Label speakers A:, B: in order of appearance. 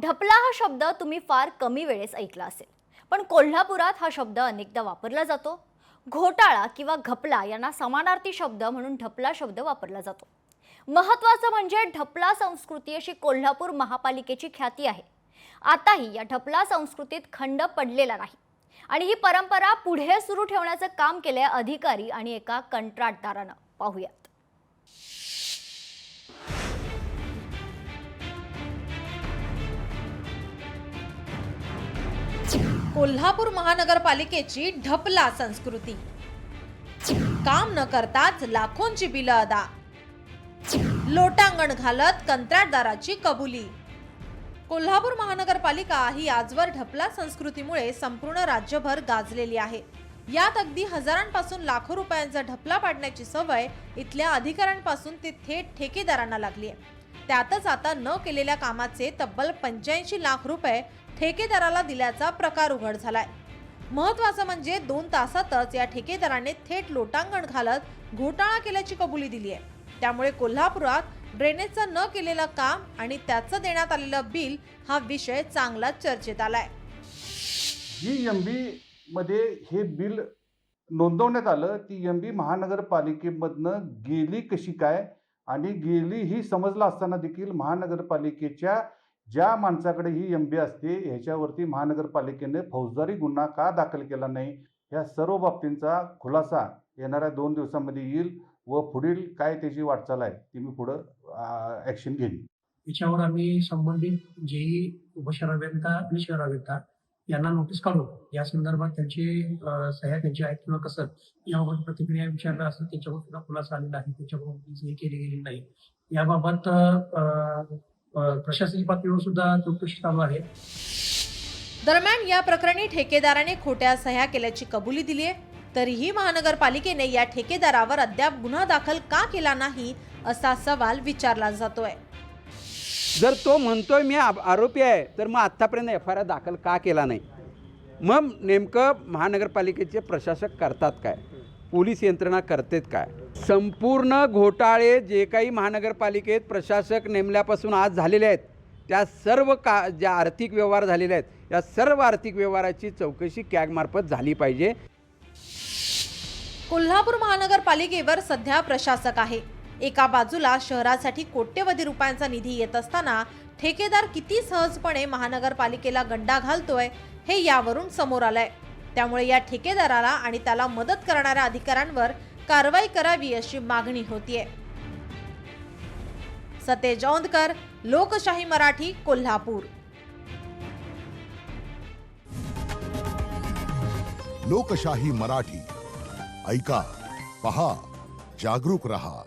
A: ढपला हा शब्द तुम्ही फार कमी वेळेस ऐकला असेल. पण कोल्हापुरात हा शब्द अनेकदा वापरला जातो. घोटाळा किंवा घपला यांना समानार्थी शब्द म्हणून ढपला शब्द वापरला जातो. महत्त्वाचं म्हणजे ढपला संस्कृती अशी कोल्हापूर महापालिकेची ख्याती आहे. आताही या ढपला संस्कृतीत खंड पडलेला नाही. आणि ही परंपरा पुढे सुरू ठेवण्याचं काम केलंय अधिकारी आणि एका कंत्राटदारानं. पाहूयात.
B: कोल्हापूर महानगरपालिकेची ढपला संस्कृती. काम न करताच लाखोंची बिलं अदा. लोटांगण घालत कंत्राटदाराची कबुली. कोल्हापूर महानगरपालिका ही आजवर ढपला संस्कृतीमुळे संपूर्ण राज्यभर गाजलेली आहे. यात अगदी हजारांपासून लाखो रुपयांचा ढपला पाडण्याची सवय इथल्या अधिकाऱ्यांपासून ते थेट ठेकेदारांना लागली आहे. त्यातच आता न केलेल्या कामाचे तब्बल पंच्याऐंशी लाख रुपये ठेकेदाराला दिल्याचा प्रकार उघड झालाय. महत्वाचं म्हणजे दोन तासातच या ठेकेदाराने थेट लोटांगण घालत घोटाळा केल्याची कबुली दिली आहे. त्यामुळे कोल्हापुरात ड्रेनेजचं न केलेलं काम आणि त्याचं देण्यात आलेलं बिल हा विषय चांगलाच चर्चेत आलाय.
C: जी एम बी मध्ये हे बिल नोंदवण्यात आलं ती एम बी महानगरपालिकेमधनं गेली कशी काय? आणि गेली ही समजला असताना देखील महानगरपालिकेच्या ज्या माणसाकडे ही एम बी असते ह्याच्यावरती महानगरपालिकेने फौजदारी गुन्हा का दाखल केला नाही? या सर्व बाबतींचा खुलासा येणाऱ्या दोन दिवसांमध्ये येईल व पुढील काय त्याची वाटचाल आहे ती मी पुढं ॲक्शन घेईन.
D: याच्यावर आम्ही संबंधित जेही उपशहर अभियंता आणि शहर अभियंता यांना नोटीस काढून या संदर्भात त्यांची सह्या त्यांची आहेत किंवा कसं याबाबत प्रतिक्रिया विचारल्या असं त्याच्यावर सुद्धा खुलासा आलेला आहे. त्याच्यावर सही केली गेली नाही. याबाबत अं, प्रशासकीय पातळीवर सुद्धा चौकशी चालू आहे.
B: दरम्यान या प्रकरणी ठेकेदाराने खोट्या सह्या केल्याची कबुली दिली आहे तरीही महानगरपालिकेने या ठेकेदारावर अद्याप गुन्हा दाखल का केला नाही असा सवाल विचारला जातोय.
E: जर तो म्हणतोय मी आरोपी आहे तर मग आत्तापर्यंत एफ आय आर दाखल का केला नाही? मग नेमकं महानगरपालिकेचे प्रशासक करतात काय? पोलीस यंत्रणा करतेत काय? संपूर्ण घोटाळे जे काही महानगरपालिकेत प्रशासक नेमल्यापासून आज झालेले आहेत त्या सर्व का ज्या आर्थिक व्यवहार झालेले आहेत या सर्व आर्थिक व्यवहाराची चौकशी कॅगमार्फत झाली पाहिजे.
B: कोल्हापूर महानगरपालिकेवर सध्या प्रशासक आहे. एका बाजूला शहरासाठी कोट्यवधी रुपयांचा निधी येत असताना ठेकेदार किती सहजपणे महानगरपालिकेला गंडा घालतोय हे यावरून समोर आलंय. त्यामुळे या ठेकेदाराला आणि त्याला मदत करणाऱ्या अधिकाऱ्यांवर कारवाई करावी अशी मागणी होतीये. सतेज औंदकर लोकशाही मराठी कोल्हापूर.
F: लोकशाही मराठी. ऐका पहा जागरूक रहा.